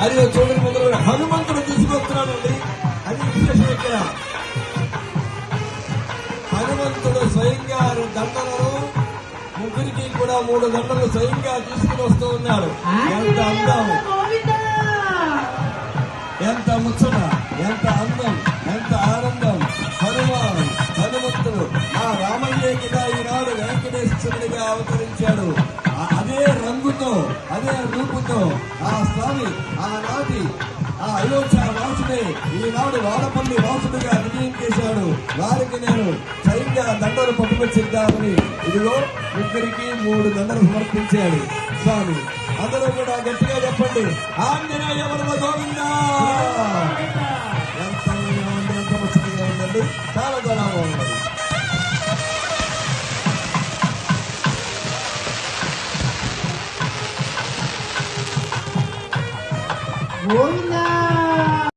మరియు చూడని మొదలు హనుమంతుడు తీసుకొస్తున్నాడండి అది విశేషం ఇక్కడ హనుమంతుడు స్వయంగా దండలను ముగ్గురికి కూడా మూడు దండలు స్వయంగా తీసుకుని వస్తూ ఉన్నారు ఎంత అందం. ఎంత ముచ్చట ఎంత అందం ఎంత ఆనందం. హనుమాన్ హనుమంతుడు ఆ రామయ్య కింద ఈనాడు వెంకటేశ్వరుడిగా అవతరించాడు. అదే రంగుతో అదే రూపుతో ఆ స్వామి ఆనాటి ఆ అయోధ్య వాసుడే ఈనాడు వాడపల్లి వాసుడిగా విజయం చేశాడు. వారికి నేను స్వయంగా దండలు పట్టుకొచ్చిద్దామని ఇదిగో ముగ్గురికి మూడు దండలు సమర్పించాడు. స్వామి అందరూ కూడా గట్టిగా చెప్పండి. ఆంజనేయ గోవిందా! ఎంత ఎంత ఉందండి. చాలా చాలా బాగుంది Voina!